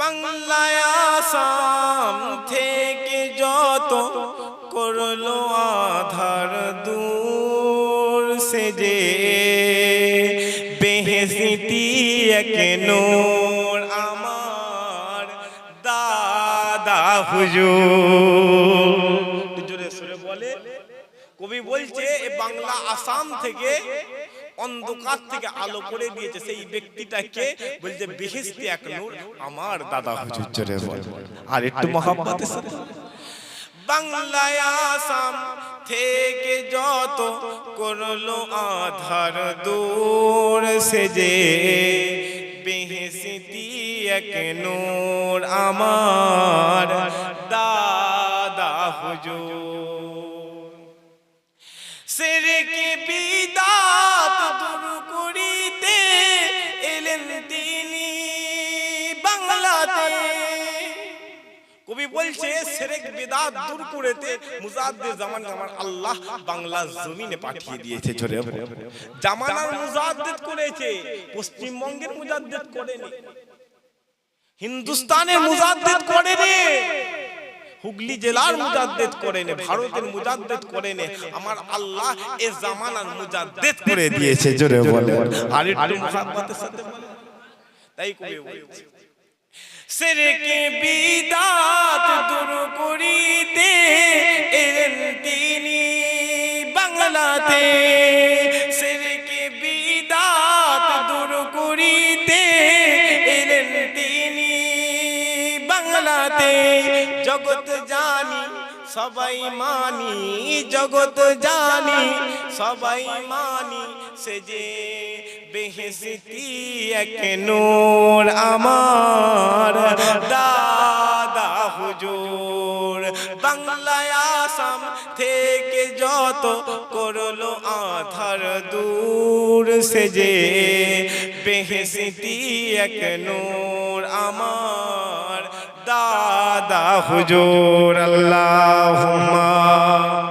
বাংলায় আসাম থেকে যত করল আধার দূর সে যে বেহেসিতি এক আমার দাদা হুজুর। জোরে সুরে বলে। কবি বলছে বাংলা আসাম থেকে অন্ধকার থেকে আলো করে দিয়েছে। সেই ব্যক্তিটাকে বলছে বেহেস্তি এক নূর আমার দাদা হুজুর জোরে বল। আর একটু মহাব্বতের সাথে। বাংলায় আসাম থেকে যত করল আধার দূর সে যে বেহেসিতি এক নূর আমার দাদা হুজুর। সেরেকে বিদাত এলেন তিনি বাংলাতে কবি বলছে, সেরেক বিদাত দূর করেতে মুজাদ্দিদ জামান আমার আল্লাহ বাংলা জমিনে পাঠিয়ে দিয়েছে জোরে জামানার মুজাদ্দিদ করেছে, পশ্চিমবঙ্গের মুজাদ্দিদ করেনি। হিন্দুস্তানের মুজাদ্দিদ করেনি। হুগলি জেলার মুজাদ্দেদ করে নে ভারতের মুজাদ্দেদ করে নে। আমার আল্লাহ এ জামানার মুজাদ্দেদ করে দিয়েছে। জোরে বলে আর একটু মুহাব্বতের সাথে বলে তাই কবি বলছে। সেরেকে বিদাত দূর করিতে এলেন তিনি বাংলাতে। বাংলাতে জগৎ জানি, সবাই মানি, জগৎ জানি, সবাই মানি, সে যে বেহেসতি এক নূর আমার দাদা হুজুর। বাংলায় আসাম থেকে যত করল আধার দূর, সে যে বেহেসতি এক নূর আমার দাদা হুজুর আল্লাহুম্মা।